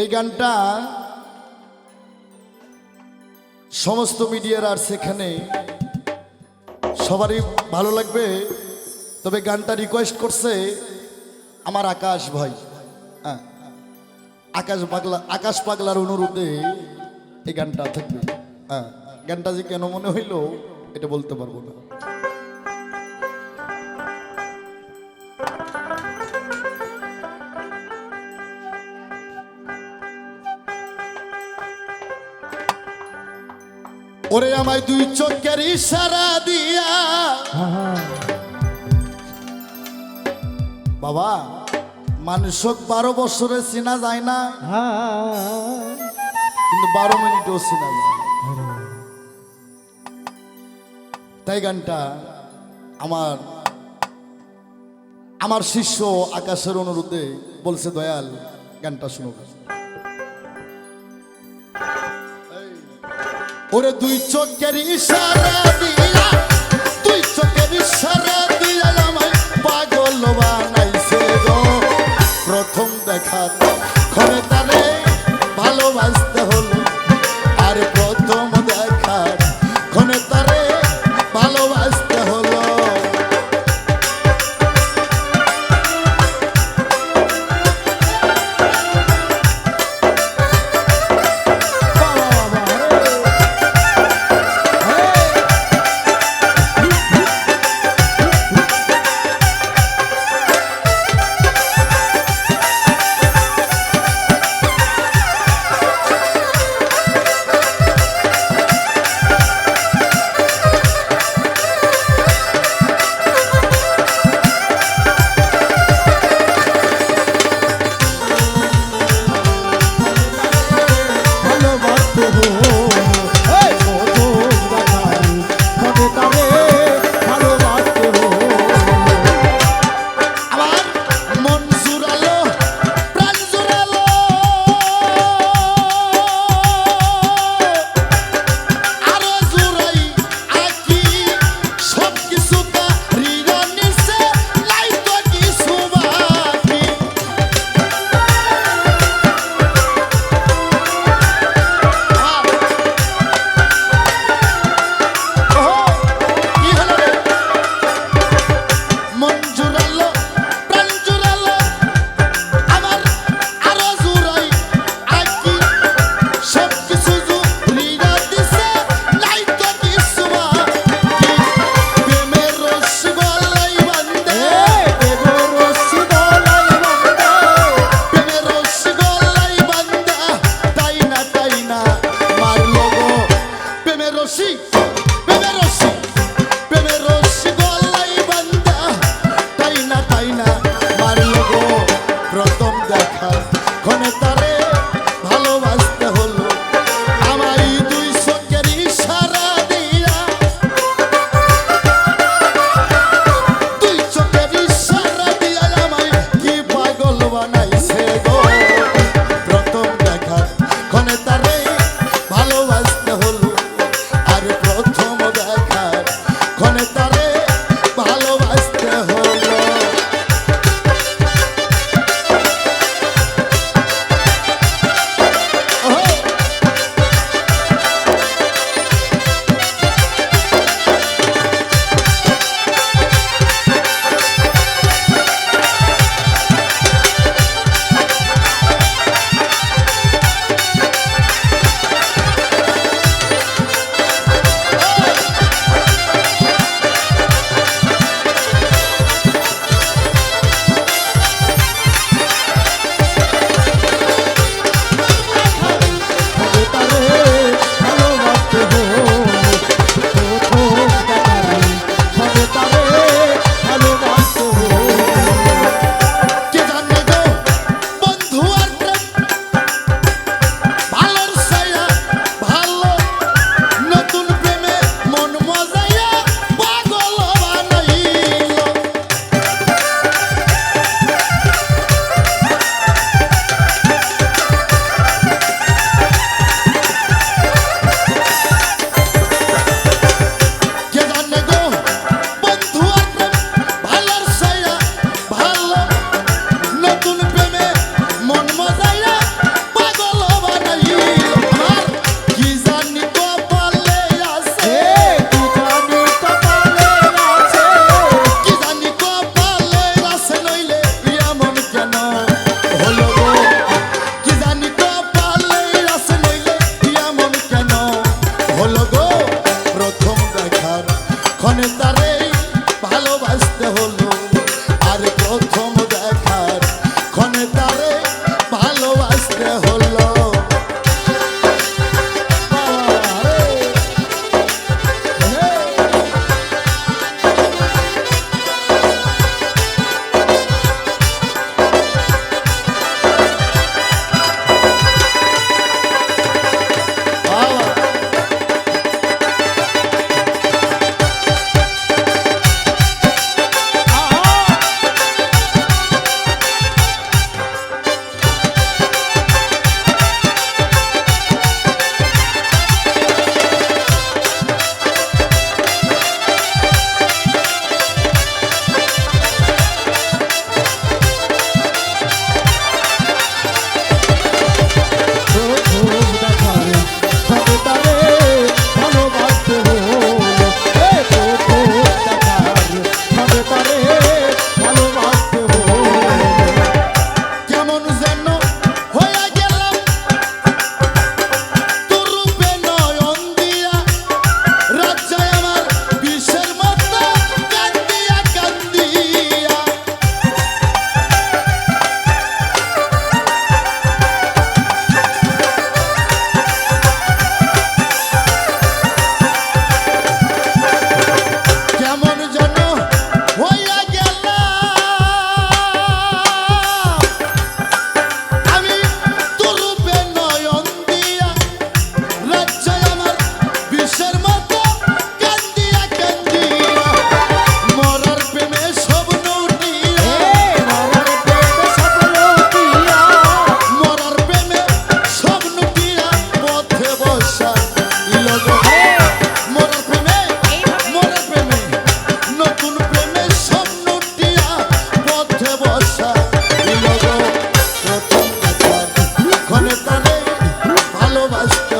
এই গানটা সমস্ত মিডিয়ার আর সেখানে সবারই ভালো লাগবে। তবে গানটা রিকোয়েস্ট করছে আমার আকাশ ভাই। হ্যাঁ আকাশ পাগলা, আকাশ পাগলার অনুরোধে এই গানটা থাকবে। হ্যাঁ গানটা যে কেন মনে হইল, এটা বলতে পারব না। ওরে আমায় দুই চোখের ইশারা দিয়া। বাবা মানুষক বারো বছরে চেনা যায় না। কিন্তু বারো মিনিটও চেনা যায়। তাই গানটা আমার আমার শিষ্য আকাশের অনুরোধে বলছে, দয়াল, গানটা শুনো ওরে দুই চোখের ইশারা দিয়া দুই চোখের ইশারা দিয়া আমায় পাগল বানাইছে প্রথম দেখা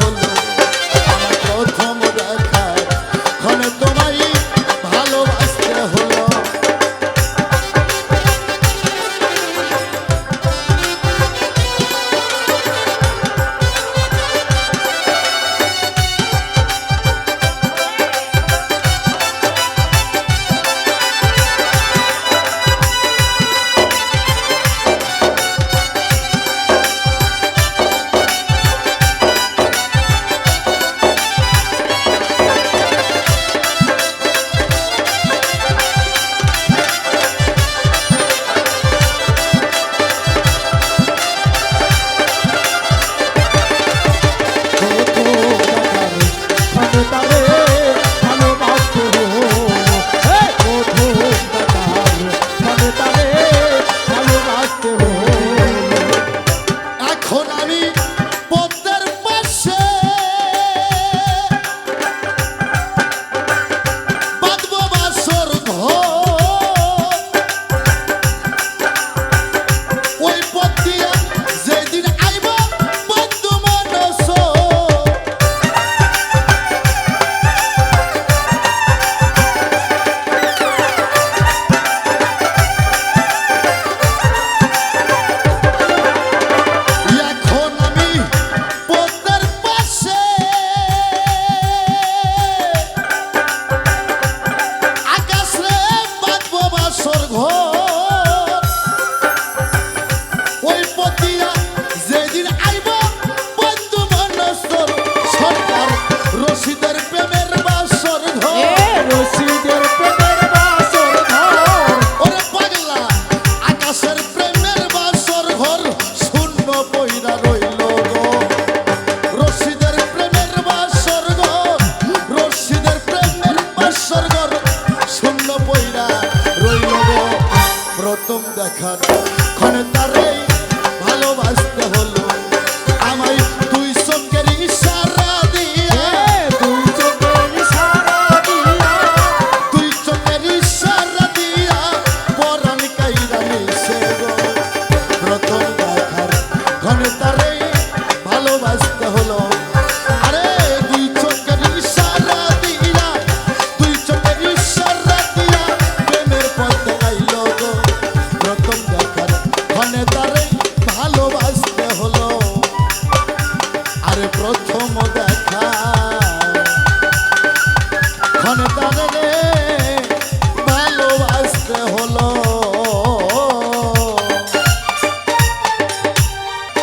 হলো